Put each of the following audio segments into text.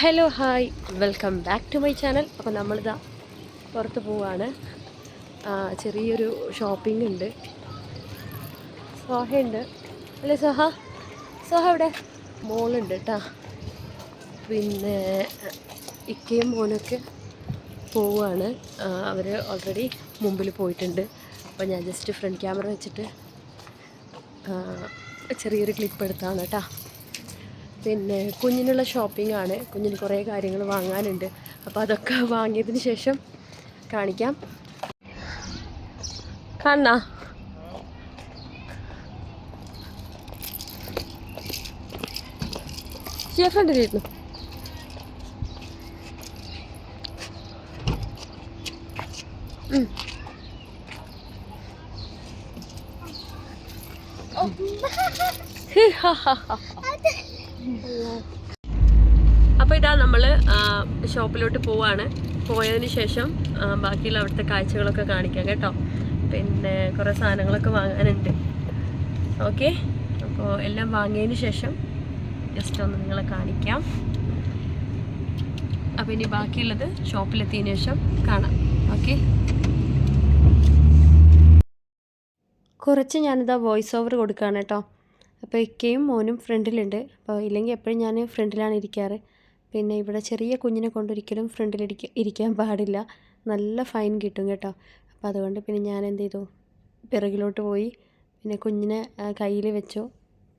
Hello hi. Welcome back to my channel. അപ്പോൾ നമ്മളിതാ പുറത്ത് പോവാണ്. ചെറിയൊരു ഷോപ്പിംഗ് ഉണ്ട്. സോഹ ഉണ്ട്. അല്ലേ സോഹ? സോഹ ഇവിടെ മോളുണ്ട് കേട്ടാ പിന്നെ ഇക്കയും മോനൊക്കെ പോവുകയാണ് അവർ ഓൾറെഡി മുമ്പിൽ പോയിട്ടുണ്ട്. അപ്പോൾ ഞാൻ ജസ്റ്റ് ഫ്രണ്ട് ക്യാമറ വെച്ചിട്ട് ചെറിയൊരു ക്ലിപ്പ് എടുത്താണ് കേട്ടോ പിന്നെ കുഞ്ഞിനുള്ള ഷോപ്പിംഗ് ആണ്. കുഞ്ഞിന് കുറേ കാര്യങ്ങൾ വാങ്ങാനുണ്ട്. അപ്പോൾ അതൊക്കെ വാങ്ങിയതിന് ശേഷം കാണിക്കാം. കാണാ ഫ്രണ്ടിലിരുന്നു അപ്പോൾ ഇതാ നമ്മൾ ഷോപ്പിലോട്ട് പോവാണ്. പോയതിന് ശേഷം ബാക്കിയുള്ള അവിടുത്തെ കാഴ്ചകളൊക്കെ കാണിക്കാം കേട്ടോ. പിന്നെ കുറേ സാധനങ്ങളൊക്കെ വാങ്ങാനുണ്ട്. ഓക്കെ? അപ്പോൾ എല്ലാം വാങ്ങിയതിന് ശേഷം ജസ്റ്റ് ഒന്ന് നിങ്ങളെ കാണിക്കാം. അപ്പോൾ ഇനി ബാക്കിയുള്ളത് ഷോപ്പിലെത്തിയതിന് ശേഷം കാണാം. ഓക്കെ? കുറച്ച് ഞാനിതാ വോയിസ് ഓവർ കൊടുക്കുകയാണ് കേട്ടോ. അപ്പോൾ ഇക്കയും മോനും ഫ്രണ്ടിലുണ്ട്. അപ്പോൾ ഇല്ലെങ്കിൽ എപ്പോഴും ഞാൻ ഫ്രണ്ടിലാണ് ഇരിക്കാറ്. പിന്നെ ഇവിടെ ചെറിയ കുഞ്ഞിനെ കൊണ്ടൊരിക്കലും ഫ്രണ്ടിൽ ഇരിക്കാൻ പാടില്ല. നല്ല ഫൈൻ കിട്ടും കേട്ടോ. അപ്പോൾ അതുകൊണ്ട് പിന്നെ ഞാൻ എന്ത് ചെയ്തു? പിറകിലോട്ട് പോയി പിന്നെ കുഞ്ഞിനെ കയ്യിൽ വെച്ചു.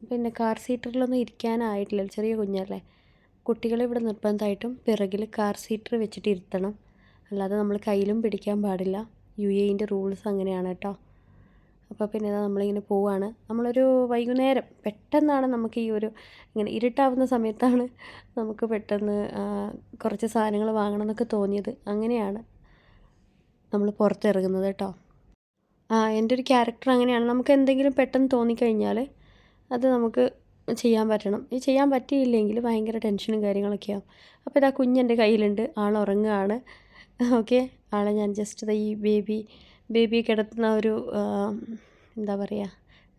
പിന്നെ കാർ സീറ്ററിലൊന്നും ഇരിക്കാനായിട്ടില്ല. ചെറിയ കുഞ്ഞല്ലേ. കുട്ടികളെ ഇവിടെ നിർബന്ധമായിട്ടും പിറകിൽ കാർ സീറ്റർ വെച്ചിട്ട് ഇരുത്തണം. അല്ലാതെ നമ്മൾ കയ്യിലും പിടിക്കാൻ പാടില്ല. യു എന്റെ റൂൾസ് അങ്ങനെയാണ് കേട്ടോ. അപ്പോൾ പിന്നെ നമ്മളിങ്ങനെ പോവാണ്. നമ്മളൊരു വൈകുന്നേരം പെട്ടെന്നാണ് നമുക്ക് ഈ ഒരു ഇങ്ങനെ ഇരുട്ടാവുന്ന സമയത്താണ് നമുക്ക് പെട്ടെന്ന് കുറച്ച് സാധനങ്ങൾ വാങ്ങണം എന്നൊക്കെ തോന്നിയത്. അങ്ങനെയാണ് നമ്മൾ പുറത്തിറങ്ങുന്നത് കേട്ടോ. ആ എന്റെ ഒരു ക്യാരക്ടർ അങ്ങനെയാണ്. നമുക്ക് എന്തെങ്കിലും പെട്ടെന്ന് തോന്നിക്കഴിഞ്ഞാൽ അത് നമുക്ക് ചെയ്യാൻ പറ്റണം. ഈ ചെയ്യാൻ പറ്റിയില്ലെങ്കിൽ ഭയങ്കര ടെൻഷനും കാര്യങ്ങളൊക്കെയാവും അപ്പോൾ ഇതാ കുഞ്ഞെന്റെ കയ്യിലുണ്ട്. ആൾ ഉറങ്ങുകയാണ്. ഓക്കെ. ആളെ ഞാൻ ജസ്റ്റ് ഈ ബേബി ബേബി കിടത്തുന്ന ഒരു എന്താ പറയുക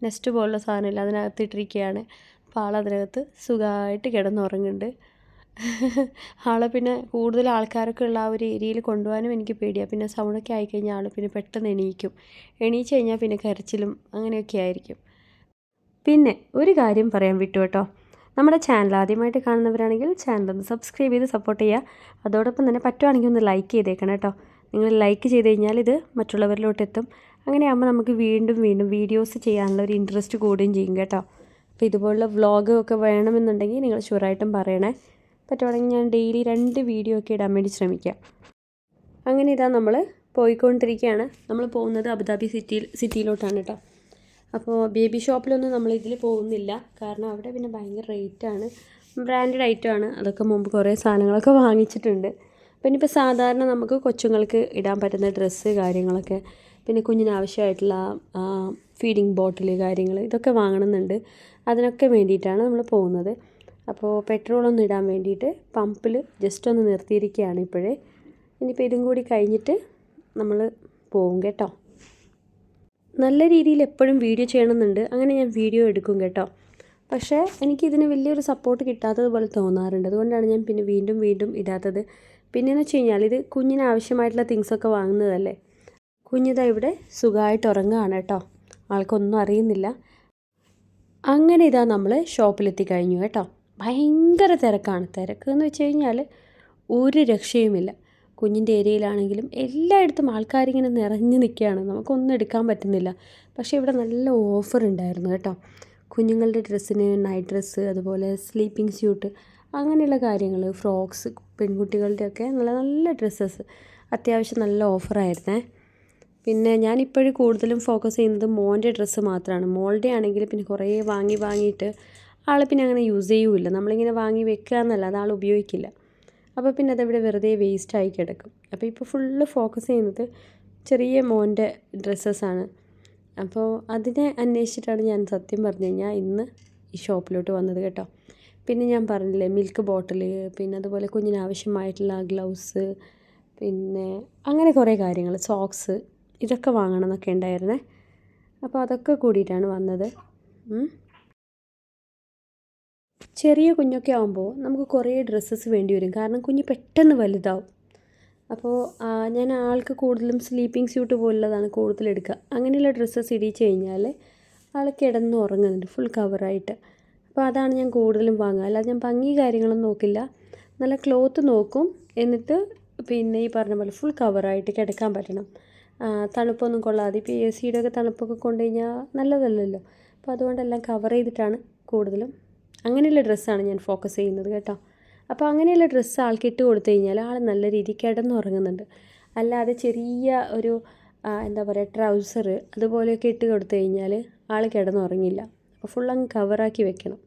നെസ്റ്റ് പോലുള്ള സാധനമില്ല. അതിനകത്ത് ഇട്ടിരിക്കുകയാണ് അപ്പോൾ അതിനകത്ത് സുഖമായിട്ട് കിടന്നുറങ്ങുന്നുണ്ട്. ആളെ പിന്നെ കൂടുതൽ ആൾക്കാരൊക്കെ ഉള്ള ആ ഒരു ഏരിയയിൽ കൊണ്ടുപോകാനും എനിക്ക് പേടിയാണ് പിന്നെ സൗണ്ടൊക്കെ ആയിക്കഴിഞ്ഞാൽ ആൾ പിന്നെ പെട്ടെന്ന് എണീക്കും. എണീച്ച് കഴിഞ്ഞാൽ പിന്നെ കരച്ചിലും അങ്ങനെയൊക്കെ ആയിരിക്കും. പിന്നെ ഒരു കാര്യം പറയാൻ വിട്ടു കേട്ടോ നമ്മുടെ ചാനൽ ആദ്യമായിട്ട് കാണുന്നവരാണെങ്കിൽ ചാനൽ ഒന്ന് സബ്സ്ക്രൈബ് ചെയ്ത് സപ്പോർട്ട് ചെയ്യുക. അതോടൊപ്പം തന്നെ പറ്റുവാണെങ്കിൽ ഒന്ന് ലൈക്ക് ചെയ്തേക്കണം കേട്ടോ. നിങ്ങൾ ലൈക്ക് ചെയ്ത് കഴിഞ്ഞാൽ ഇത് മറ്റുള്ളവരിലോട്ട് എത്തും. അങ്ങനെയാകുമ്പോൾ നമുക്ക് വീണ്ടും വീണ്ടും വീഡിയോസ് ചെയ്യാനുള്ള ഒരു ഇൻട്രസ്റ്റ് കൂടുകയും ചെയ്യും കേട്ടോ. അപ്പോൾ ഇതുപോലുള്ള വ്ളോഗ് ഒക്കെ വേണമെന്നുണ്ടെങ്കിൽ നിങ്ങൾ ഷുവറായിട്ടും പറയണേ. പറ്റുവാണെങ്കിൽ ഞാൻ ഡെയിലി രണ്ട് വീഡിയോ ഒക്കെ ഇടാൻ വേണ്ടി ശ്രമിക്കാം. അങ്ങനെ ഇതാ നമ്മൾ പോയിക്കൊണ്ടിരിക്കുകയാണ്. നമ്മൾ പോകുന്നത് അബുദാബി സിറ്റിയിൽ സിറ്റിയിലോട്ടാണ് കേട്ടോ. അപ്പോൾ ബേബി ഷോപ്പിലൊന്നും നമ്മൾ ഇതിൽ പോകുന്നില്ല. കാരണം അവിടെ പിന്നെ ഭയങ്കര റേറ്റാണ് ബ്രാൻഡഡ് ഐറ്റമാണ് അതൊക്കെ മുമ്പ് കുറേ സാധനങ്ങളൊക്കെ വാങ്ങിച്ചിട്ടുണ്ട്. പിന്നെ ഇപ്പോൾ സാധാരണ നമുക്ക് കൊച്ചുങ്ങൾക്ക് ഇടാൻ പറ്റുന്ന ഡ്രസ്സ് കാര്യങ്ങളൊക്കെ പിന്നെ കുഞ്ഞിന് ആവശ്യമായിട്ടുള്ള ഫീഡിങ് ബോട്ടിൽ കാര്യങ്ങൾ ഇതൊക്കെ വാങ്ങണമെന്നുണ്ട് അതിനൊക്കെ വേണ്ടിയിട്ടാണ് നമ്മൾ പോകുന്നത്. അപ്പോൾ പെട്രോളൊന്നും ഇടാൻ വേണ്ടിയിട്ട് പമ്പിൽ ജസ്റ്റ് ഒന്ന് നിർത്തിയിരിക്കുകയാണ് ഇപ്പോഴേ. ഇനിയിപ്പോൾ ഇതും കൂടി കഴിഞ്ഞിട്ട് നമ്മൾ പോകും കേട്ടോ. നല്ല രീതിയിൽ എപ്പോഴും വീഡിയോ ചെയ്യണമെന്നുണ്ട് അങ്ങനെ ഞാൻ വീഡിയോ എടുക്കും കേട്ടോ. പക്ഷേ എനിക്കിതിന് വലിയൊരു സപ്പോർട്ട് കിട്ടാത്തതുപോലെ തോന്നാറുണ്ട്. അതുകൊണ്ടാണ് ഞാൻ പിന്നെ വീണ്ടും വീണ്ടും ഇടാത്തത്. പിന്നെയെന്ന് വെച്ച് കഴിഞ്ഞാൽ ഇത് കുഞ്ഞിന് ആവശ്യമായിട്ടുള്ള തിങ്സൊക്കെ വാങ്ങുന്നതല്ലേ? കുഞ്ഞിതാ ഇവിടെ സുഖമായിട്ട് ഉറങ്ങുകയാണ് കേട്ടോ. ആൾക്കൊന്നും അറിയുന്നില്ല. അങ്ങനെ ഇതാ നമ്മൾ ഷോപ്പിലെത്തി കഴിഞ്ഞു കേട്ടോ. ഭയങ്കര തിരക്കാണ്. തിരക്ക് എന്ന് വെച്ച് കഴിഞ്ഞാൽ ഒരു രക്ഷയുമില്ല. കുഞ്ഞിന്റെ ഏരിയയിലാണെങ്കിലും എല്ലായിടത്തും ആൾക്കാരിങ്ങനെ നിറഞ്ഞു നിൽക്കുകയാണ്. നമുക്കൊന്നും എടുക്കാൻ പറ്റുന്നില്ല. പക്ഷേ ഇവിടെ നല്ല ഓഫർ ഉണ്ടായിരുന്നു കേട്ടോ. കുഞ്ഞുങ്ങളുടെ ഡ്രസ്സിന് നൈറ്റ് ഡ്രസ്സ് അതുപോലെ സ്ലീപ്പിംഗ് സ്യൂട്ട് അങ്ങനെയുള്ള കാര്യങ്ങൾ ഫ്രോക്സ് പെൺകുട്ടികളുടെയൊക്കെ നല്ല നല്ല ഡ്രസ്സസ്. അത്യാവശ്യം നല്ല ഓഫറായിരുന്നേ. പിന്നെ ഞാനിപ്പോഴും കൂടുതലും ഫോക്കസ് ചെയ്യുന്നത് മോന്റെ ഡ്രസ്സ് മാത്രമാണ് മോളുടെ ആണെങ്കിൽ പിന്നെ കുറേ വാങ്ങി വാങ്ങിയിട്ട് ആൾ പിന്നെ അങ്ങനെ യൂസ് ചെയ്യൂല്ല. നമ്മളിങ്ങനെ വാങ്ങി വെക്കുക എന്നല്ലാതെ ആൾ ഉപയോഗിക്കില്ല. അപ്പോൾ പിന്നെ അതവിടെ വെറുതെ വേസ്റ്റായി കിടക്കും. അപ്പോൾ ഇപ്പോൾ ഫുള്ള് ഫോക്കസ് ചെയ്യുന്നത് ചെറിയ മോന്റെ ഡ്രസ്സസ്സാണ് അപ്പോൾ അതിനെ അന്വേഷിച്ചിട്ടാണ് ഞാൻ സത്യം പറഞ്ഞു കഴിഞ്ഞാൽ ഇന്ന് ഈ ഷോപ്പിലോട്ട് വന്നത് കേട്ടോ. പിന്നെ ഞാൻ പറഞ്ഞില്ലേ മിൽക്ക് ബോട്ടിൽ പിന്നെ അതുപോലെ കുഞ്ഞിന് ആവശ്യമായിട്ടുള്ള ഗ്ലൗസ് പിന്നെ അങ്ങനെ കുറേ കാര്യങ്ങൾ സോക്സ് ഇതൊക്കെ വാങ്ങണം എന്നൊക്കെ ഉണ്ടായിരുന്നേ. അപ്പോൾ അതൊക്കെ കൂടിയിട്ടാണ് വന്നത്. ചെറിയ കുഞ്ഞൊക്കെ ആകുമ്പോൾ നമുക്ക് കുറേ ഡ്രസ്സസ് വേണ്ടി വരും. കാരണം കുഞ്ഞ് പെട്ടെന്ന് വലുതാവും. അപ്പോൾ ഞാൻ ആൾക്ക് കൂടുതലും സ്ലീപ്പിംഗ് സ്യൂട്ട് പോലുള്ളതാണ് കൂടുതൽ എടുക്കുക. അങ്ങനെയുള്ള ഡ്രസ്സസ് ഇടിച്ച് കഴിഞ്ഞാൽ ആൾ കിടന്ന് ഉറങ്ങുന്നുണ്ട് ഫുൾ കവറായിട്ട് അപ്പോൾ അതാണ് ഞാൻ കൂടുതലും വാങ്ങുക. അല്ലാതെ ഞാൻ ഭംഗി കാര്യങ്ങളൊന്നും നോക്കില്ല. നല്ല ക്ലോത്ത് നോക്കും. എന്നിട്ട് പിന്നെ ഈ പറഞ്ഞ പോലെ ഫുൾ കവറായിട്ട് കിടക്കാൻ പറ്റണം. തണുപ്പൊന്നും കൊള്ളാതെ. ഇപ്പോൾ എ സിയുടെ ഒക്കെ തണുപ്പൊക്കെ കൊണ്ടു കഴിഞ്ഞാൽ നല്ലതല്ലല്ലോ. അപ്പോൾ അതുകൊണ്ടെല്ലാം കവർ ചെയ്തിട്ടാണ് കൂടുതലും. അങ്ങനെയുള്ള ഡ്രസ്സാണ് ഞാൻ ഫോക്കസ് ചെയ്യുന്നത് കേട്ടോ. അപ്പോൾ അങ്ങനെയുള്ള ഡ്രസ്സ് ആൾക്ക് ഇട്ട് കൊടുത്തു കഴിഞ്ഞാൽ ആൾ നല്ല രീതിയിൽ കിടന്നുറങ്ങുന്നുണ്ട്. അല്ലാതെ ചെറിയ ഒരു എന്താ പറയുക ട്രൗസർ അതുപോലെയൊക്കെ ഇട്ട് കൊടുത്തു കഴിഞ്ഞാൽ ആൾ കിടന്നുറങ്ങില്ല. അപ്പോൾ ഫുൾ അങ്ങ് കവറാക്കി വെക്കണം.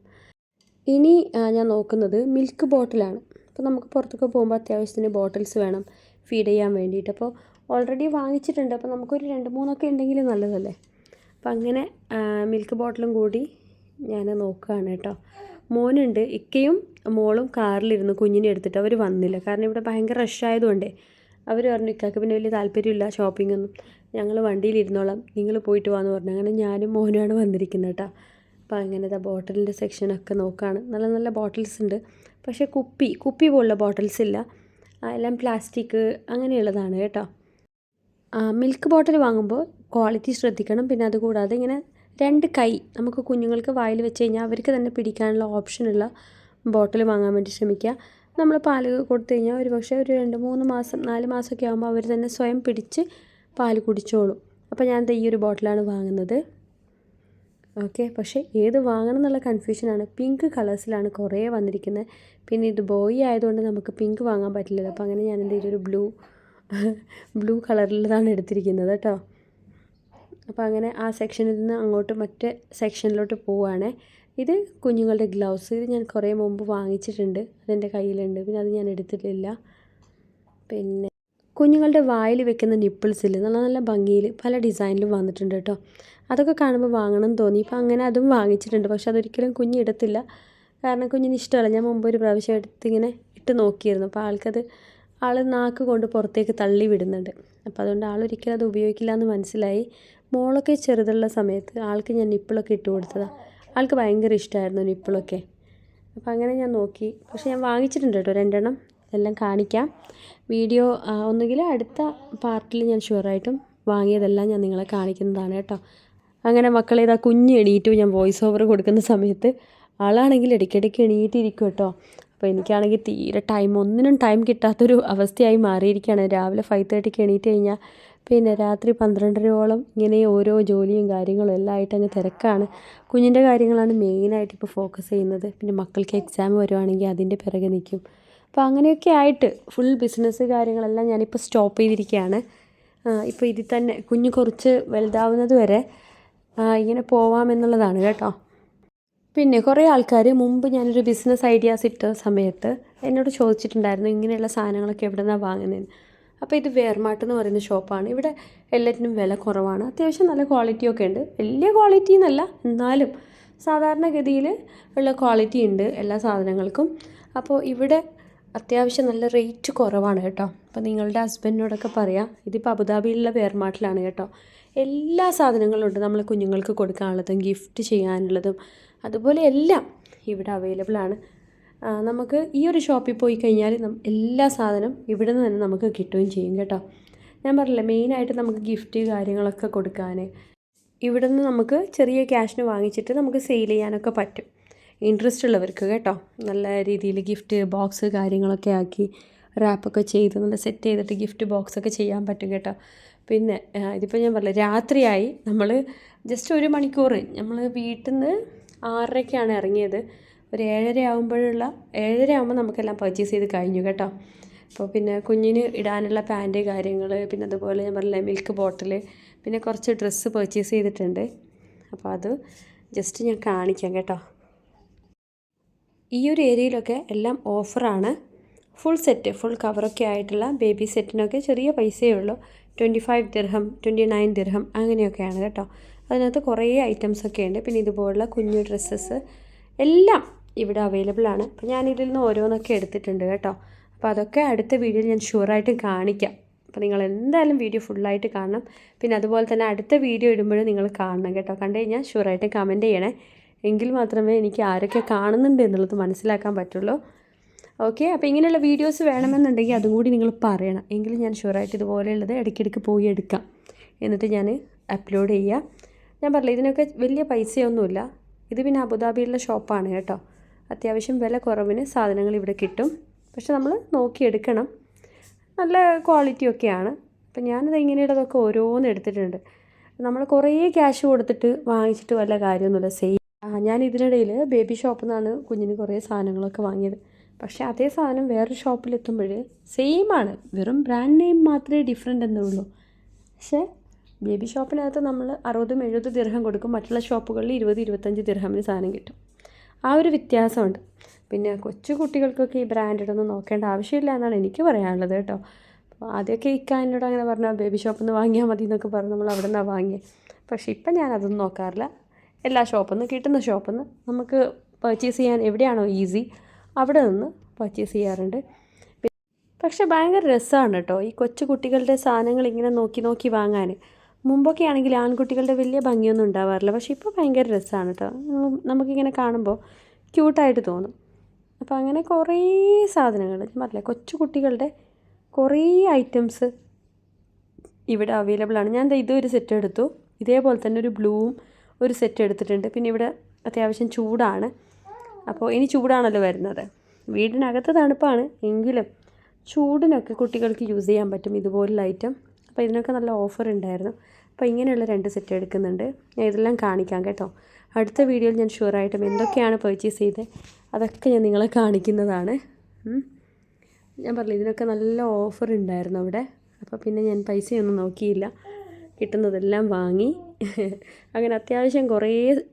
ഇനി ഞാൻ നോക്കുന്നത് മിൽക്ക് ബോട്ടിലാണ്. അപ്പോൾ നമുക്ക് പുറത്തൊക്കെ പോകുമ്പോൾ അത്യാവശ്യത്തിന് ബോട്ടിൽസ് വേണം ഫീഡ് ചെയ്യാൻ വേണ്ടിയിട്ട്. അപ്പോൾ ഓൾറെഡി വാങ്ങിച്ചിട്ടുണ്ട്. അപ്പോൾ നമുക്കൊരു രണ്ട് മൂന്നൊക്കെ ഉണ്ടെങ്കിൽ നല്ലതല്ലേ? അപ്പം അങ്ങനെ മിൽക്ക് ബോട്ടിലും കൂടി ഞാൻ നോക്കുകയാണ് കേട്ടോ. മോനുണ്ട്. ഇക്കയും മോളും കാറിലിരുന്ന് കുഞ്ഞിനെ എടുത്തിട്ട് അവർ വന്നില്ല. കാരണം ഇവിടെ ഭയങ്കര റഷ് ആയതുകൊണ്ടേ അവർ പറഞ്ഞു ഇക്കാക്ക് പിന്നെ വലിയ താല്പര്യമില്ല ഷോപ്പിംഗ് ഒന്നും. ഞങ്ങൾ വണ്ടിയിലിരുന്നോളാം. നിങ്ങൾ പോയിട്ട് വാന്ന് പറഞ്ഞു. അങ്ങനെ ഞാനും മോനുമാണ് വന്നിരിക്കുന്നത് കേട്ടോ. അപ്പോൾ അങ്ങനത്തെ ബോട്ടിലിന്റെ സെക്ഷനൊക്കെ നോക്കുകയാണ് നല്ല നല്ല ബോട്ടിൽസ് ഉണ്ട്. പക്ഷേ കുപ്പി കുപ്പി പോലുള്ള ബോട്ടിൽസ് ഇല്ല. എല്ലാം പ്ലാസ്റ്റിക് അങ്ങനെയുള്ളതാണ് കേട്ടോ. മിൽക്ക് ബോട്ടിൽ വാങ്ങുമ്പോൾ ക്വാളിറ്റി ശ്രദ്ധിക്കണം. പിന്നെ അതുകൂടാതെ ഇങ്ങനെ രണ്ട് കൈ നമുക്ക് കുഞ്ഞുങ്ങൾക്ക് വായിൽ വെച്ച് കഴിഞ്ഞാൽ അവർക്ക് തന്നെ പിടിക്കാനുള്ള ഓപ്ഷനുള്ള ബോട്ടിൽ വാങ്ങാൻ വേണ്ടി ശ്രമിക്കുക. നമ്മൾ പാൽ കൊടുത്തു കഴിഞ്ഞാൽ ഒരു പക്ഷേ ഒരു രണ്ട് മൂന്ന് മാസം നാല് മാസമൊക്കെ ആകുമ്പോൾ അവർ തന്നെ സ്വയം പിടിച്ച് പാൽ കുടിച്ചോളും. അപ്പോൾ ഞാൻ ഈ ഒരു ബോട്ടിലാണ് വാങ്ങുന്നത്. ഓക്കെ പക്ഷേ ഏത് വാങ്ങണം എന്നുള്ള കൺഫ്യൂഷനാണ്. പിങ്ക് കളേഴ്സിലാണ് കുറേ വന്നിരിക്കുന്നത്. പിന്നെ ഇത് ബോയ് ആയതുകൊണ്ട് നമുക്ക് പിങ്ക് വാങ്ങാൻ പറ്റില്ലല്ലോ. അപ്പോൾ അങ്ങനെ ഞാൻ എന്റെ ഒരു ബ്ലൂ ബ്ലൂ കളറിലതാണ് എടുത്തിരിക്കുന്നത് കേട്ടോ. അപ്പോൾ അങ്ങനെ ആ സെക്ഷനിൽ നിന്ന് അങ്ങോട്ട് മറ്റേ സെക്ഷനിലോട്ട് പോവുകയാണ്. ഇത് കുഞ്ഞുങ്ങളുടെ ഗ്ലൗസ്. ഇത് ഞാൻ കുറേ മുമ്പ് വാങ്ങിച്ചിട്ടുണ്ട്. അതെന്റെ കയ്യിലുണ്ട്. പിന്നെ അത് ഞാൻ എടുത്തിട്ടില്ല. പിന്നെ കുഞ്ഞുങ്ങളുടെ വായിൽ വെക്കുന്ന നിപ്പിൾസിൽ നല്ല നല്ല ഭംഗിയിൽ പല ഡിസൈനിലും വന്നിട്ടുണ്ട് കേട്ടോ. അതൊക്കെ കാണുമ്പോൾ വാങ്ങണം എന്ന് തോന്നി. ഇപ്പം അങ്ങനെ അതും വാങ്ങിച്ചിട്ടുണ്ട്. പക്ഷെ അതൊരിക്കലും കുഞ്ഞിടത്തില്ല കാരണം കുഞ്ഞിന് ഇഷ്ടമല്ല. ഞാൻ മുമ്പ് ഒരു പ്രാവശ്യം എടുത്തിങ്ങനെ ഇട്ട് നോക്കിയിരുന്നു. അപ്പോൾ ആൾക്കത് ആൾ നാക്ക് കൊണ്ട് പുറത്തേക്ക് തള്ളി വിടുന്നുണ്ട്. അപ്പോൾ അതുകൊണ്ട് ആളൊരിക്കലും അത് ഉപയോഗിക്കില്ല എന്ന് മനസ്സിലായി. മോളൊക്കെ ചെറുതുള്ള സമയത്ത് ആൾക്ക് ഞാൻ നിപ്പിളൊക്കെ ഇട്ട് കൊടുത്തതാണ് ആൾക്ക് ഭയങ്കര ഇഷ്ടമായിരുന്നു നിപ്പിളൊക്കെ. അപ്പോൾ അങ്ങനെ ഞാൻ നോക്കി. പക്ഷേ ഞാൻ വാങ്ങിച്ചിട്ടുണ്ട് കേട്ടോ. രണ്ടെണ്ണം. എല്ലാം കാണിക്കാം. വീഡിയോ ഒന്നുകിൽ അടുത്ത പാർട്ടിൽ ഞാൻ ഷുവറായിട്ടും വാങ്ങിയതെല്ലാം ഞാൻ നിങ്ങളെ കാണിക്കുന്നതാണ് കേട്ടോ. അങ്ങനെ മക്കളെ ഇതാ കുഞ്ഞ് എണീറ്റു. ഞാൻ വോയിസ് ഓവർ കൊടുക്കുന്ന സമയത്ത് ആളാണെങ്കിൽ ഇടയ്ക്കിടയ്ക്ക് എണീറ്റിരിക്കും കേട്ടോ. അപ്പോൾ എനിക്കാണെങ്കിൽ തീരെ ടൈം ഒന്നിനും ടൈം കിട്ടാത്തൊരു അവസ്ഥയായി മാറിയിരിക്കുകയാണ്. രാവിലെ ഫൈവ് തേർട്ടിക്ക് എണീറ്റ് കഴിഞ്ഞാൽ പിന്നെ രാത്രി പന്ത്രണ്ടരയോളം ഇങ്ങനെ ഓരോ ജോലിയും കാര്യങ്ങളും എല്ലാം ആയിട്ട് അങ്ങ് തിരക്കാണ്. കുഞ്ഞിന്റെ കാര്യങ്ങളാണ് മെയിനായിട്ട് ഇപ്പോൾ ഫോക്കസ് ചെയ്യുന്നത്. പിന്നെ മക്കൾക്ക് എക്സാം വരുവാണെങ്കിൽ അതിന്റെ പിറകെ നിൽക്കും. അപ്പോൾ അങ്ങനെയൊക്കെ ആയിട്ട് ഫുൾ ബിസിനസ് കാര്യങ്ങളെല്ലാം ഞാനിപ്പോൾ സ്റ്റോപ്പ് ചെയ്തിരിക്കുകയാണ്. ഇപ്പോൾ ഇതിൽ തന്നെ കുഞ്ഞ് കുറച്ച് വലുതാവുന്നത് വരെ ഇങ്ങനെ പോവാമെന്നുള്ളതാണ് കേട്ടോ. പിന്നെ കുറേ ആൾക്കാർ മുമ്പ് ഞാനൊരു ബിസിനസ് ഐഡിയാസ് ഇട്ട സമയത്ത് എന്നോട് ചോദിച്ചിട്ടുണ്ടായിരുന്നു ഇങ്ങനെയുള്ള സാധനങ്ങളൊക്കെ എവിടെ നിന്നാണ് വാങ്ങുന്നതെന്ന് അപ്പോൾ ഇത് വേർമാട്ട് എന്ന് പറയുന്ന ഷോപ്പാണ് ഇവിടെ എല്ലാറ്റിനും വില കുറവാണ്. അത്യാവശ്യം നല്ല ക്വാളിറ്റി ഒക്കെ ഉണ്ട്. വലിയ ക്വാളിറ്റി എന്നല്ല എന്നാലും സാധാരണഗതിയിൽ ഉള്ള ക്വാളിറ്റി ഉണ്ട് എല്ലാ സാധനങ്ങൾക്കും. അപ്പോൾ ഇവിടെ അത്യാവശ്യം നല്ല റേറ്റ് കുറവാണ് കേട്ടോ. അപ്പോൾ നിങ്ങളുടെ ഹസ്ബൻഡിനോടൊക്കെ പറയാം ഇതിപ്പോൾ അബുദാബിയിലുള്ള വേർമാട്ടിലാണ് കേട്ടോ. എല്ലാ സാധനങ്ങളും ഉണ്ട് നമ്മൾ കുഞ്ഞുങ്ങൾക്ക് കൊടുക്കാനുള്ളതും ഗിഫ്റ്റ് ചെയ്യാനുള്ളതും. അതുപോലെ എല്ലാം ഇവിടെ അവൈലബിൾ ആണ്. നമുക്ക് ഈ ഒരു ഷോപ്പിൽ പോയി കഴിഞ്ഞാൽ എല്ലാ സാധനവും ഇവിടെ നിന്ന് തന്നെ നമുക്ക് കിട്ടുകയും ചെയ്യും കേട്ടോ. ഞാൻ പറഞ്ഞില്ല മെയിനായിട്ട് നമുക്ക് ഗിഫ്റ്റ് കാര്യങ്ങളൊക്കെ കൊടുക്കാൻ ഇവിടെ നിന്ന് നമുക്ക് ചെറിയ ക്യാഷിന് വാങ്ങിച്ചിട്ട് നമുക്ക് സെയിൽ ചെയ്യാനൊക്കെ പറ്റും. ഇൻട്രസ്റ്റ് ഉള്ളവർക്ക് കേട്ടോ. നല്ല രീതിയിൽ ഗിഫ്റ്റ് ബോക്സ് കാര്യങ്ങളൊക്കെ ആക്കി റാപ്പൊക്കെ ചെയ്ത് നല്ല സെറ്റ് ചെയ്തിട്ട് ഗിഫ്റ്റ് ബോക്സൊക്കെ ചെയ്യാൻ പറ്റും കേട്ടോ. പിന്നെ ഇതിപ്പോൾ ഞാൻ പറഞ്ഞില്ല രാത്രിയായി. നമ്മൾ ജസ്റ്റ് ഒരു മണിക്കൂർ നമ്മൾ വീട്ടിൽ നിന്ന് ആറരയ്ക്കാണ് ഇറങ്ങിയത്. ഒരു ഏഴര ആകുമ്പോഴുള്ള ഏഴര ആകുമ്പോൾ നമുക്കെല്ലാം പർച്ചേസ് ചെയ്ത് കഴിഞ്ഞു കേട്ടോ. അപ്പോൾ പിന്നെ കുഞ്ഞിന് ഇടാനുള്ള പാന്റ് കാര്യങ്ങൾ പിന്നെ അതുപോലെ ഞാൻ പറഞ്ഞ മിൽക്ക് ബോട്ടിൽ പിന്നെ കുറച്ച് ഡ്രസ്സ് പർച്ചേസ് ചെയ്തിട്ടുണ്ട്. അപ്പോൾ അത് ജസ്റ്റ് ഞാൻ കാണിക്കാം കേട്ടോ. ഈ ഒരു ഏരിയയിലൊക്കെ എല്ലാം ഓഫറാണ് ഫുൾ സെറ്റ് ഫുൾ കവറൊക്കെ ആയിട്ടുള്ള ബേബി സെറ്റിനൊക്കെ ചെറിയ പൈസയേ ഉള്ളൂ. Twenty five dirham twenty nine dirham അങ്ങനെയൊക്കെയാണ് കേട്ടോ. അതിനകത്ത് കുറേ ഐറ്റംസ് ഒക്കെ ഉണ്ട്. പിന്നെ ഇതുപോലുള്ള കുഞ്ഞു ഡ്രസ്സസ് എല്ലാം ഇവിടെ അവൈലബിൾ ആണ്. അപ്പോൾ ഞാൻ ഇതിൽ നിന്ന് ഓരോന്നൊക്കെ എടുത്തിട്ടുണ്ട് കേട്ടോ. അപ്പോൾ അതൊക്കെ അടുത്ത വീഡിയോയിൽ ഞാൻ ഷുവറായിട്ടും കാണിക്കാം. അപ്പോൾ നിങ്ങൾ എന്തായാലും വീഡിയോ ഫുള്ളായിട്ട് കാണണം. പിന്നെ അതുപോലെ തന്നെ അടുത്ത വീഡിയോ ഇടുമ്പോഴും നിങ്ങൾ കാണണം കേട്ടോ. കണ്ടു കഴിഞ്ഞാൽ ഷുവറായിട്ട് കമന്റ് ചെയ്യണേ. എങ്കിൽ മാത്രമേ എനിക്ക് ആരൊക്കെ കാണുന്നുണ്ട് എന്നുള്ളത് മനസ്സിലാക്കാൻ പറ്റുള്ളൂ. ഓക്കെ അപ്പോൾ ഇങ്ങനെയുള്ള വീഡിയോസ് വേണമെന്നുണ്ടെങ്കിൽ അതും കൂടി നിങ്ങൾ പറയണം. എങ്കിൽ ഞാൻ ഷുവറായിട്ട് ഇതുപോലെയുള്ളത് ഇടയ്ക്കിടയ്ക്ക് പോയി എടുക്കാം. എന്നിട്ട് ഞാൻ അപ്ലോഡ് ചെയ്യുക ഞാൻ പറഞ്ഞില്ല ഇതിനൊക്കെ വലിയ പൈസയൊന്നുമില്ല. ഇത് പിന്നെ അബുദാബിയിലുള്ള ഷോപ്പാണ് കേട്ടോ. അത്യാവശ്യം വില കുറവിന് സാധനങ്ങൾ ഇവിടെ കിട്ടും. പക്ഷെ നമ്മൾ നോക്കിയെടുക്കണം നല്ല ക്വാളിറ്റി ഒക്കെയാണ്. അപ്പം ഞാനത് ഇങ്ങനെയുള്ളതൊക്കെ ഓരോന്ന് എടുത്തിട്ടുണ്ട്. നമ്മൾ കുറേ ക്യാഷ് കൊടുത്തിട്ട് വാങ്ങിച്ചിട്ട് വല്ല കാര്യമൊന്നുമില്ല. സെയിം ആ ഞാൻ ഇതിനിടയിൽ ബേബി ഷോപ്പിൽ നിന്നാണ് കുഞ്ഞിന് കുറേ സാധനങ്ങളൊക്കെ വാങ്ങിയത്. പക്ഷേ അതേ സാധനം വേറൊരു ഷോപ്പിലെത്തുമ്പോൾ സെയിം ആണ് വെറും ബ്രാൻഡ് നെയിം മാത്രമേ ഡിഫറെന്റ് എന്നുള്ളൂ. പക്ഷേ ബേബി ഷോപ്പിനകത്ത് നമ്മൾ അറുപതും എഴുപത് ദിർഹം കൊടുക്കും. മറ്റുള്ള ഷോപ്പുകളിൽ ഇരുപത് ഇരുപത്തഞ്ച് ദിർഹമിന് സാധനം കിട്ടും. ആ ഒരു വ്യത്യാസമുണ്ട്. പിന്നെ കൊച്ചു കുട്ടികൾക്കൊക്കെ ഈ ബ്രാൻഡഡ് ഒന്നും നോക്കേണ്ട ആവശ്യമില്ല എന്നാണ് എനിക്ക് പറയാനുള്ളത് കേട്ടോ. അപ്പോൾ ആദ്യമൊക്കെ ഇക്ക എന്നോട് അങ്ങനെ പറഞ്ഞാൽ ബേബി ഷോപ്പിൽ നിന്ന് വാങ്ങിയാൽ മതി എന്നൊക്കെ പറഞ്ഞ് നമ്മൾ അവിടെ നിന്നാണ് വാങ്ങിയത് പക്ഷേ ഇപ്പം ഞാൻ അതൊന്നും നോക്കാറില്ല. എല്ലാ ഷോപ്പിൽ നിന്ന് കിട്ടുന്ന ഷോപ്പിൽ നിന്ന് നമുക്ക് പർച്ചേസ് ചെയ്യാൻ എവിടെയാണോ ഈസി അവിടെ നിന്ന് പർച്ചേസ് ചെയ്യാറുണ്ട്. പക്ഷേ ഭയങ്കര രസമാണ് കേട്ടോ ഈ കൊച്ചു കുട്ടികളുടെ സാധനങ്ങൾ ഇങ്ങനെ നോക്കി നോക്കി വാങ്ങാൻ. മുമ്പൊക്കെ ആണെങ്കിൽ ആൺകുട്ടികളുടെ വലിയ ഭംഗിയൊന്നും ഉണ്ടാവാറില്ല. പക്ഷേ ഇപ്പോൾ ഭയങ്കര രസമാണ് കേട്ടോ നമുക്കിങ്ങനെ കാണുമ്പോൾ ക്യൂട്ടായിട്ട് തോന്നും. അപ്പോൾ അങ്ങനെ കുറേ സാധനങ്ങൾ ഞാൻ കൊച്ചു കുട്ടികളുടെ കുറേ ഐറ്റംസ് ഇവിടെ അവൈലബിൾ ആണ്. ഞാൻ ഇതൊരു സെറ്റ് എടുത്തു. ഇതേപോലെ തന്നെ ഒരു ബ്ലൂവും ഒരു സെറ്റ് എടുത്തിട്ടുണ്ട്. പിന്നെ ഇവിടെ അത്യാവശ്യം ചൂടാണ്. അപ്പോൾ ഇനി ചൂടാണല്ലോ വരുന്നത്. വീടിനകത്ത് തണുപ്പാണ് എങ്കിലും ചൂടിനൊക്കെ കുട്ടികൾക്ക് യൂസ് ചെയ്യാൻ പറ്റും ഇതുപോലുള്ള ഐറ്റം അപ്പോൾ ഇതിനൊക്കെ നല്ല ഓഫർ ഉണ്ടായിരുന്നു. അപ്പോൾ ഇങ്ങനെയുള്ള രണ്ട് സെറ്റ് എടുക്കുന്നുണ്ട്. ഞാൻ ഇതെല്ലാം കാണിക്കാം കേട്ടോ. അടുത്ത വീഡിയോയിൽ ഞാൻ ഷുവറായിട്ടും എന്തൊക്കെയാണ് പർച്ചേസ് ചെയ്തത് അതൊക്കെ ഞാൻ നിങ്ങളെ കാണിക്കുന്നതാണ്. ഞാൻ പറഞ്ഞു ഇതിനൊക്കെ നല്ല ഓഫർ ഉണ്ടായിരുന്നു അവിടെ. അപ്പോൾ പിന്നെ ഞാൻ പൈസയൊന്നും നോക്കിയില്ല. കിട്ടുന്നതെല്ലാം വാങ്ങി. അങ്ങനെ അത്യാവശ്യം കുറേ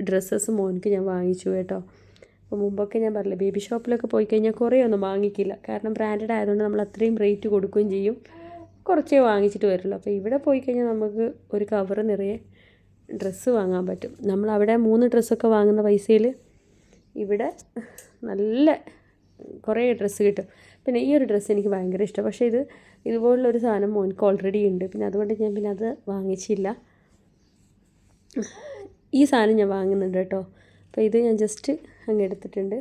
ഡ്രസ്സസ് മോനിക്ക് ഞാൻ വാങ്ങിച്ചു കേട്ടോ. അപ്പോൾ മുമ്പൊക്കെ ഞാൻ പറഞ്ഞില്ല ബേബി ഷോപ്പിലൊക്കെ പോയി കഴിഞ്ഞാൽ കുറേ ഒന്നും വാങ്ങിക്കില്ല. കാരണം ബ്രാൻഡഡ് ആയതുകൊണ്ട് നമ്മൾ അത്രയും റേറ്റ് കൊടുക്കുകയും ചെയ്യും. കുറച്ചേ വാങ്ങിച്ചിട്ട് വരുള്ളൂ. അപ്പോൾ ഇവിടെ പോയി കഴിഞ്ഞാൽ നമുക്ക് ഒരു കവർ നിറയെ ഡ്രസ്സ് വാങ്ങാൻ പറ്റും. നമ്മൾ അവിടെ മൂന്ന് ഡ്രസ്സൊക്കെ വാങ്ങുന്ന പൈസയിൽ ഇവിടെ നല്ല കുറേ ഡ്രസ്സ് കിട്ടും. പിന്നെ ഈ ഒരു ഡ്രസ്സ് എനിക്ക് ഭയങ്കര ഇഷ്ടം. പക്ഷേ ഇത് ഇതുപോലുള്ളൊരു സാധനം മോനിക്ക് ഓൾറെഡി ഉണ്ട്. പിന്നെ അതുകൊണ്ട് ഞാൻ പിന്നെ അത് വാങ്ങിച്ചില്ല. ഈ സാധനം ഞാൻ വാങ്ങുന്നുണ്ട് കേട്ടോ. അപ്പോൾ ഇത് ഞാൻ ജസ്റ്റ് അങ്ങ് എടുത്തിട്ടുണ്ട്.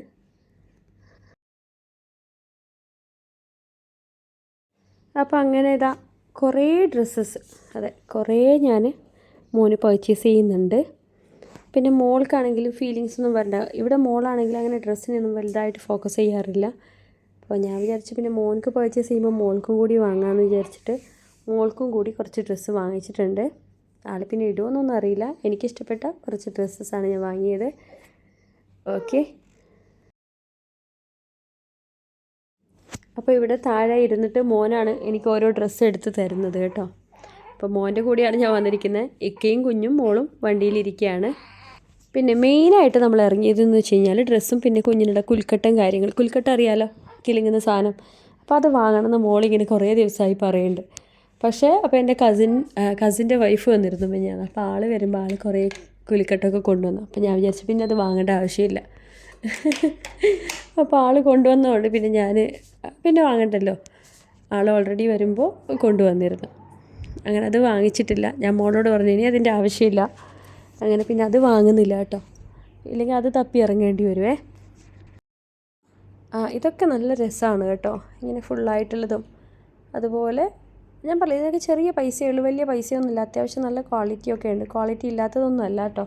അപ്പോൾ അങ്ങനെ ഇതാ കുറേ ഡ്രസ്സസ് അതെ കുറേ ഞാൻ മോന് പർച്ചേസ് ചെയ്യുന്നുണ്ട്. പിന്നെ മോൾക്കാണെങ്കിലും ഫീലിങ്സ് ഒന്നും വരണ്ട. ഇവിടെ മോളാണെങ്കിൽ അങ്ങനെ ഡ്രസ്സിനൊന്നും വലുതായിട്ട് ഫോക്കസ് ചെയ്യാറില്ല. അപ്പോൾ ഞാൻ വിചാരിച്ചു പിന്നെ മോൾക്ക് പർച്ചേസ് ചെയ്യുമ്പോൾ മോൾക്കും കൂടി വാങ്ങാമെന്ന് വിചാരിച്ചിട്ട് മോൾക്കും കൂടി കുറച്ച് ഡ്രസ്സ് വാങ്ങിച്ചിട്ടുണ്ട്. ആൾ പിന്നെ ഇടുമോന്നൊന്നും അറിയില്ല. എനിക്കിഷ്ടപ്പെട്ട കുറച്ച് ഡ്രസ്സസ്സാണ് ഞാൻ വാങ്ങിയത്. ഓക്കെ. അപ്പോൾ ഇവിടെ താഴെ ഇരുന്നിട്ട് മോനാണ് എനിക്ക് ഓരോ ഡ്രസ്സ് എടുത്ത് തരുന്നത് കേട്ടോ. അപ്പോൾ മോന്റെ കൂടെയാണ് ഞാൻ വന്നിരിക്കുന്നത് ഇക്കയും കുഞ്ഞും മോളും വണ്ടിയിലിരിക്കുകയാണ് പിന്നെ മെയിനായിട്ട് നമ്മൾ ഇറങ്ങിയതെന്ന് വെച്ച് കഴിഞ്ഞാൽ ഡ്രസ്സും പിന്നെ കുഞ്ഞിനുള്ള കുൽക്കട്ടം കാര്യങ്ങൾ. കുൽക്കട്ട അറിയാലോ? കിളിങ്ങുന്ന സാധനം. അപ്പോൾ അത് വാങ്ങണമെന്ന് മോളിങ്ങനെ കുറേ ദിവസമായി പറയുന്നുണ്ട് പക്ഷേ അപ്പോൾ എന്റെ കസിൻ കസിന്റെ വൈഫ് വന്നിരുന്നു ഞാൻ. അപ്പോൾ ആൾ വരുമ്പോൾ ആൾ കുറേ കുലിക്കട്ടൊക്കെ കൊണ്ടുവന്നു. അപ്പോൾ ഞാൻ വിചാരിച്ചു പിന്നെ അത് വാങ്ങേണ്ട ആവശ്യമില്ല. അപ്പോൾ ആൾ കൊണ്ടുവന്നതുകൊണ്ട് പിന്നെ ഞാൻ പിന്നെ വാങ്ങണ്ടല്ലോ. ആൾ ഓൾറെഡി വരുമ്പോൾ കൊണ്ടുവന്നിരുന്നു. അങ്ങനെ അത് വാങ്ങിച്ചിട്ടില്ല. ഞാൻ മോളോട് പറഞ്ഞു ഇനി അതിന്റെ ആവശ്യമില്ല. അങ്ങനെ പിന്നെ അത് വാങ്ങുന്നില്ല കേട്ടോ. ഇല്ലെങ്കിൽ അത് തപ്പി ഇറങ്ങേണ്ടി വരുവേ. ആ ഇതൊക്കെ നല്ല രസമാണ് കേട്ടോ. ഇങ്ങനെ ഫുള്ളായിട്ടുള്ളതും അതുപോലെ ഞാൻ പറയുന്നത് ഇതിനൊക്കെ ചെറിയ പൈസയേ ഉള്ളൂ. വലിയ പൈസയൊന്നുമില്ല അത്യാവശ്യം നല്ല ക്വാളിറ്റി ഒക്കെ ഉണ്ട്. ക്വാളിറ്റി ഇല്ലാത്തതൊന്നും അല്ല കേട്ടോ.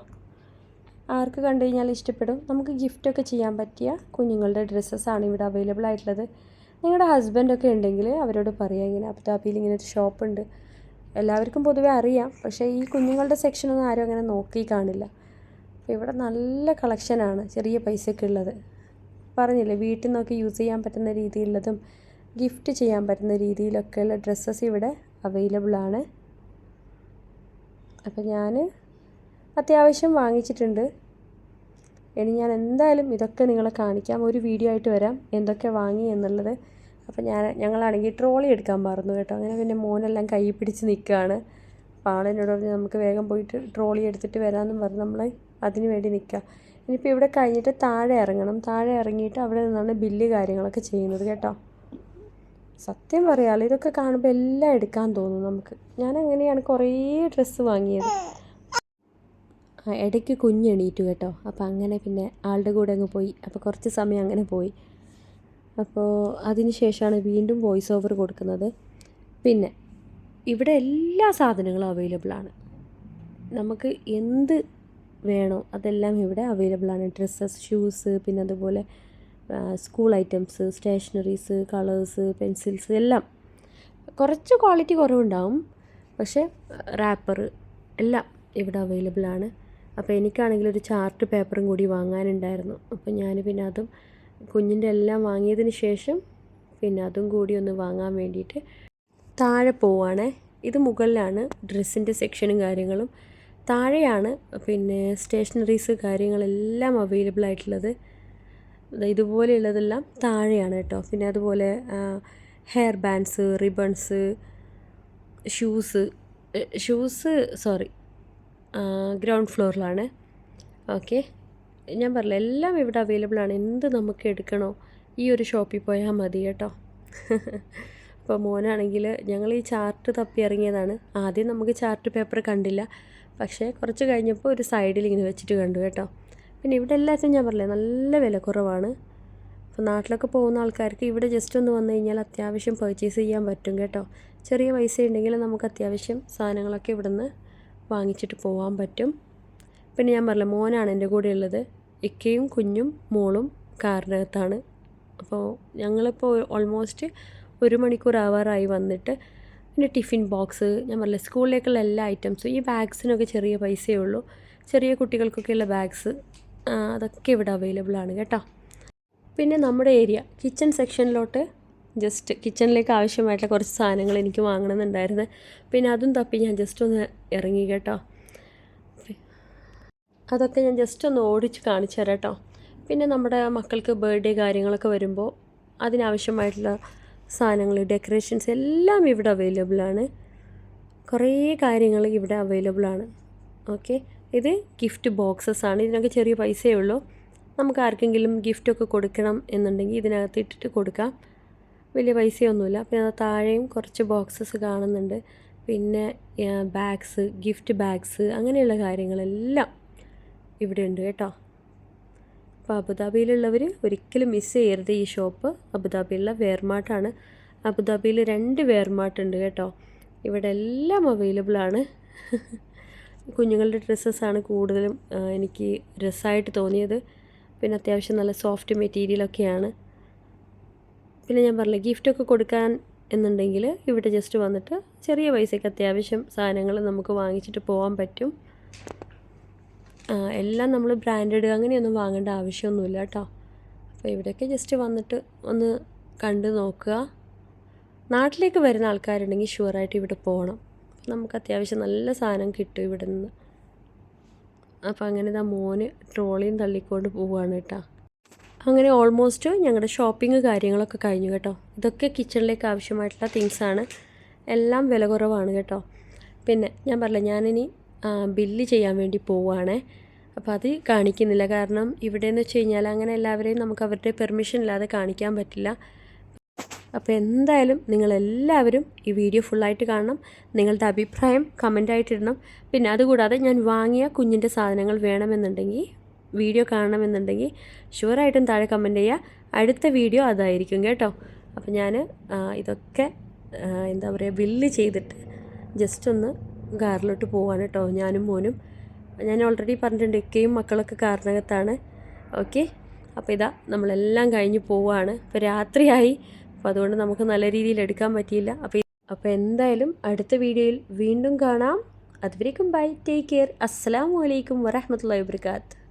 ആർക്ക് കണ്ടു കഴിഞ്ഞാൽ ഇഷ്ടപ്പെടും. നമുക്ക് ഗിഫ്റ്റൊക്കെ ചെയ്യാൻ പറ്റിയ കുഞ്ഞുങ്ങളുടെ ഡ്രസ്സസ്സാണ് ഇവിടെ അവൈലബിൾ ആയിട്ടുള്ളത്. നിങ്ങളുടെ ഹസ്ബൻഡൊക്കെ ഉണ്ടെങ്കിൽ അവരോട് പറയാം. ഇങ്ങനെ അബുദാബിയിൽ ഇങ്ങനെ ഒരു ഷോപ്പുണ്ട് എല്ലാവർക്കും പൊതുവെ അറിയാം. പക്ഷേ ഈ കുഞ്ഞുങ്ങളുടെ സെക്ഷനൊന്നും ആരും അങ്ങനെ നോക്കി കാണില്ല. അപ്പോൾ ഇവിടെ നല്ല കളക്ഷനാണ് ചെറിയ പൈസയ്ക്കുള്ളത് പറഞ്ഞില്ലേ വീട്ടിൽ നിന്നൊക്കെ യൂസ് ചെയ്യാൻ പറ്റുന്ന രീതിയിലുള്ളതും ഗിഫ്റ്റ് ചെയ്യാൻ പറ്റുന്ന രീതിയിലൊക്കെയുള്ള ഡ്രസ്സസ് ഇവിടെ അവൈലബിൾ ആണ്. അപ്പോൾ ഞാൻ അത്യാവശ്യം വാങ്ങിച്ചിട്ടുണ്ട്. ഇനി ഞാൻ എന്തായാലും ഇതൊക്കെ നിങ്ങളെ കാണിക്കാം. ഒരു വീഡിയോ ആയിട്ട് വരാം എന്തൊക്കെ വാങ്ങി എന്നുള്ളത്. അപ്പോൾ ഞാൻ ഞങ്ങളാണെങ്കിൽ ട്രോളി എടുക്കാൻ മറന്നു കേട്ടോ. അങ്ങനെ പിന്നെ മോനെല്ലാം കൈ പിടിച്ച് നിൽക്കുകയാണ് അപ്പോൾ പറഞ്ഞ് നമുക്ക് വേഗം പോയിട്ട് ട്രോളി എടുത്തിട്ട് വരാമെന്നും പറഞ്ഞ്. നമ്മൾ അതിന് വേണ്ടി നിൽക്കുക ഇനിയിപ്പോൾ ഇവിടെ കഴിഞ്ഞിട്ട് താഴെ ഇറങ്ങണം. താഴെ ഇറങ്ങിയിട്ട് അവിടെ നിന്നാണ് ബില്ല് കാര്യങ്ങളൊക്കെ ചെയ്യുന്നത് കേട്ടോ. സത്യം പറയാലോ ഇതൊക്കെ കാണുമ്പോൾ എല്ലാം എടുക്കാൻ തോന്നും നമുക്ക്. ഞാൻ അങ്ങനെയാണ് കുറേ ഡ്രസ്സ് വാങ്ങിയത്. ഇടയ്ക്ക് കുഞ്ഞ് എണീറ്റു കേട്ടോ. അപ്പോൾ അങ്ങനെ പിന്നെ ആളുടെ കൂടെ അങ്ങ് പോയി. അപ്പോൾ കുറച്ച് സമയം അങ്ങനെ പോയി. അപ്പോൾ അതിന് ശേഷമാണ് വീണ്ടും വോയിസ് ഓവർ കൊടുക്കുന്നത്. പിന്നെ ഇവിടെ എല്ലാ സാധനങ്ങളും അവൈലബിൾ ആണ്. നമുക്ക് എന്ത് വേണോ അതെല്ലാം ഇവിടെ അവൈലബിൾ ആണ്. ഡ്രസ്സസ് ഷൂസ് പിന്നെ അതുപോലെ school items stationeries colours pencils എല്ലാം. കുറച്ച് ക്വാളിറ്റി കുറവുണ്ടാവും. പക്ഷേ റാപ്പർ എല്ലാം ഇവിടെ അവൈലബിൾ ആണ്. അപ്പോൾ എനിക്കാണെങ്കിൽ ഒരു ചാർട്ട് പേപ്പറും കൂടി വാങ്ങാനുണ്ടായിരുന്നു. അപ്പോൾ ഞാൻ പിന്നെ അതും കുഞ്ഞിന്റെ എല്ലാം വാങ്ങിയതിന് ശേഷം പിന്നെ അതും കൂടി ഒന്ന് വാങ്ങാൻ വേണ്ടിയിട്ട് താഴെ പോവാണ്. ഇത് മുകളിലാണ് ഡ്രസ്സിന്റെ സെക്ഷനും കാര്യങ്ങളും. താഴെയാണ് പിന്നെ സ്റ്റേഷനറീസ് കാര്യങ്ങളെല്ലാം അവൈലബിൾ ആയിട്ടുള്ളത്. ഇതുപോലെയുള്ളതെല്ലാം താഴെയാണ് കേട്ടോ. പിന്നെ അതുപോലെ hair bands ribbons shoes shoes sorry ground ഫ്ലോറിലാണ് okay ഞാൻ പറഞ്ഞില്ല എല്ലാം ഇവിടെ അവൈലബിൾ ആണ്. എന്ത് നമുക്ക് എടുക്കണോ ഈ ഒരു ഷോപ്പിൽ പോയാൽ മതി കേട്ടോ. അപ്പോൾ മോനാണെങ്കിൽ ഞങ്ങൾ ഈ ചാർട്ട് തപ്പി ഇറങ്ങിയതാണ്. ആദ്യം നമുക്ക് ചാർട്ട് പേപ്പർ കണ്ടില്ല. പക്ഷേ കുറച്ച് കഴിഞ്ഞപ്പോൾ ഒരു സൈഡിൽ ഇങ്ങനെ വെച്ചിട്ട് കണ്ടു കേട്ടോ. പിന്നെ ഇവിടെ എല്ലാത്തിനും ഞാൻ പറഞ്ഞില്ലേ നല്ല വില കുറവാണ്. അപ്പോൾ നാട്ടിലൊക്കെ പോകുന്ന ആൾക്കാർക്ക് ഇവിടെ ജസ്റ്റ് ഒന്ന് വന്നു കഴിഞ്ഞാൽ അത്യാവശ്യം പർച്ചേസ് ചെയ്യാൻ പറ്റും കേട്ടോ. ചെറിയ പൈസ ഉണ്ടെങ്കിൽ നമുക്ക് അത്യാവശ്യം സാധനങ്ങളൊക്കെ ഇവിടെ നിന്ന് വാങ്ങിച്ചിട്ട് പോകാൻ പറ്റും. പിന്നെ ഞാൻ പറഞ്ഞില്ല മോനാണ് എന്റെ കൂടെ ഉള്ളത്. ഇക്കയും കുഞ്ഞും മോളും കാറിനകത്താണ്. അപ്പോൾ ഞങ്ങളിപ്പോൾ ഓൾമോസ്റ്റ് ഒരു മണിക്കൂർ ആവാറായി വന്നിട്ട് പിന്നെ ടിഫിൻ ബോക്സ് ഞാൻ പറഞ്ഞില്ല സ്കൂളിലേക്കുള്ള എല്ലാ ഐറ്റംസും ഈ ബാഗ്സിനൊക്കെ ചെറിയ പൈസയേ ഉള്ളൂ. ചെറിയ കുട്ടികൾക്കൊക്കെയുള്ള ബാഗ്സ് അതൊക്കെ ഇവിടെ അവൈലബിൾ ആണ് കേട്ടോ. പിന്നെ നമ്മുടെ ഏരിയ കിച്ചൺ സെക്ഷനിലോട്ട് ജസ്റ്റ് കിച്ചണിലേക്ക് ആവശ്യമായിട്ടുള്ള കുറച്ച് സാധനങ്ങൾ എനിക്ക് വാങ്ങണമെന്നുണ്ടായിരുന്നു. പിന്നെ അതും തപ്പി ഞാൻ ജസ്റ്റ് ഒന്ന് ഇറങ്ങി കേട്ടോ. അതൊക്കെ ഞാൻ ജസ്റ്റ് ഒന്ന് ഓടിച്ച് കാണിച്ചു തരാം കേട്ടോ. പിന്നെ നമ്മുടെ മക്കൾക്ക് ബർത്ത്ഡേ കാര്യങ്ങളൊക്കെ വരുമ്പോൾ അതിനാവശ്യമായിട്ടുള്ള സാധനങ്ങൾ ഡെക്കറേഷൻസ് എല്ലാം ഇവിടെ അവൈലബിൾ ആണ്. കുറേ കാര്യങ്ങൾ ഇവിടെ അവൈലബിൾ ആണ്. ഓക്കെ ഇത് ഗിഫ്റ്റ് ബോക്സസ് ആണ്. ഇതിനൊക്കെ ചെറിയ പൈസയേ ഉള്ളൂ. നമുക്ക് ആർക്കെങ്കിലും ഗിഫ്റ്റൊക്കെ കൊടുക്കണം എന്നുണ്ടെങ്കിൽ ഇതിനകത്ത് ഇട്ടിട്ട് കൊടുക്കാം. വലിയ പൈസയൊന്നുമില്ല. പിന്നെ താഴെയും കുറച്ച് ബോക്സസ് കാണുന്നുണ്ട്. പിന്നെ ബാഗ്സ് ഗിഫ്റ്റ് ബാഗ്സ് അങ്ങനെയുള്ള കാര്യങ്ങളെല്ലാം ഇവിടെ ഉണ്ട് കേട്ടോ. അപ്പോൾ അബുദാബിയിലുള്ളവർ ഒരിക്കലും മിസ് ചെയ്യരുത് ഈ ഷോപ്പ് അബുദാബിയിലുള്ള വെയർമാർട്ടാണ് അബുദാബിയിൽ രണ്ട് വെയർമാർട്ട് ഉണ്ട് കേട്ടോ. ഇവിടെ എല്ലാം അവൈലബിൾ ആണ്. കുഞ്ഞുങ്ങളുടെ ഡ്രസ്സസ്സാണ് കൂടുതലും എനിക്ക് രസമായിട്ട് തോന്നിയത്. പിന്നെ അത്യാവശ്യം നല്ല സോഫ്റ്റ് മെറ്റീരിയലൊക്കെയാണ്. പിന്നെ ഞാൻ പറഞ്ഞില്ല ഗിഫ്റ്റൊക്കെ കൊടുക്കാൻ എന്നുണ്ടെങ്കിൽ ഇവിടെ ജസ്റ്റ് വന്നിട്ട് ചെറിയ പൈസയ്ക്ക് അത്യാവശ്യം സാധനങ്ങൾ നമുക്ക് വാങ്ങിച്ചിട്ട് പോകാൻ പറ്റും. എല്ലാം നമ്മൾ ബ്രാൻഡഡ് അങ്ങനെയൊന്നും വാങ്ങേണ്ട ആവശ്യമൊന്നുമില്ല കേട്ടോ. അപ്പോൾ ഇവിടെയൊക്കെ ജസ്റ്റ് വന്നിട്ട് ഒന്ന് കണ്ട് നോക്കുക. നാട്ടിലേക്ക് വരുന്ന ആൾക്കാരുണ്ടെങ്കിൽ ഷുവറായിട്ട് ഇവിടെ പോകണം. നമുക്ക് അത്യാവശ്യം നല്ല സാധനം കിട്ടും ഇവിടെ നിന്ന് അപ്പോൾ അങ്ങനെ ഇതാ മോന് ട്രോളിയും തള്ളിക്കൊണ്ട് പോവുകയാണ് കേട്ടോ. അങ്ങനെ ഓൾമോസ്റ്റ് ഞങ്ങളുടെ ഷോപ്പിംഗ് കാര്യങ്ങളൊക്കെ കഴിഞ്ഞു കേട്ടോ. ഇതൊക്കെ കിച്ചണിലേക്ക് ആവശ്യമായിട്ടുള്ള തിങ്സാണ് എല്ലാം വില കുറവാണ് കേട്ടോ. പിന്നെ ഞാൻ പറഞ്ഞില്ല ഞാനിനി ബില്ല് ചെയ്യാൻ വേണ്ടി പോവുകയാണേ അപ്പോൾ അത് കാണിക്കുന്നില്ല. കാരണം ഇവിടെ എന്ന് വെച്ച് കഴിഞ്ഞാൽ അങ്ങനെ എല്ലാവരെയും നമുക്ക് അവരുടെ പെർമിഷൻ ഇല്ലാതെ കാണിക്കാൻ പറ്റില്ല. അപ്പോൾ എന്തായാലും നിങ്ങളെല്ലാവരും ഈ വീഡിയോ ഫുള്ളായിട്ട് കാണണം. നിങ്ങളുടെ അഭിപ്രായം കമന്റായിട്ടിടണം പിന്നെ അതുകൂടാതെ ഞാൻ വാങ്ങിയ കുഞ്ഞിന്റെ സാധനങ്ങൾ വേണമെന്നുണ്ടെങ്കിൽ വീഡിയോ കാണണമെന്നുണ്ടെങ്കിൽ ഷുവറായിട്ടും താഴെ കമന്റ് ചെയ്യുക. അടുത്ത വീഡിയോ അതായിരിക്കും കേട്ടോ. അപ്പോൾ ഞാൻ ഇതൊക്കെ എന്താ പറയുക ബില്ല് ചെയ്തിട്ട് ജസ്റ്റ് ഒന്ന് കാറിലോട്ട് പോവാണ് കേട്ടോ ഞാനും മോനും. ഞാൻ ഓൾറെഡി പറഞ്ഞിട്ടുണ്ട് ഇക്കയും മക്കളൊക്കെ കാറിനകത്താണ്. ഓക്കെ അപ്പോൾ ഇതാ നമ്മളെല്ലാം കഴിഞ്ഞ് പോവാണ്. ഇപ്പോൾ രാത്രിയായി. അപ്പോൾ അതുകൊണ്ട് നമുക്ക് നല്ല രീതിയിൽ എടുക്കാൻ പറ്റിയില്ല. അപ്പോൾ അപ്പോൾ എന്തായാലും അടുത്ത വീഡിയോയിൽ വീണ്ടും കാണാം. അതുവരേക്കും ബൈ. Take care. അസ്സാം വലൈക്കും വരഹമുല്ലാ വാബർക്കാത്ത്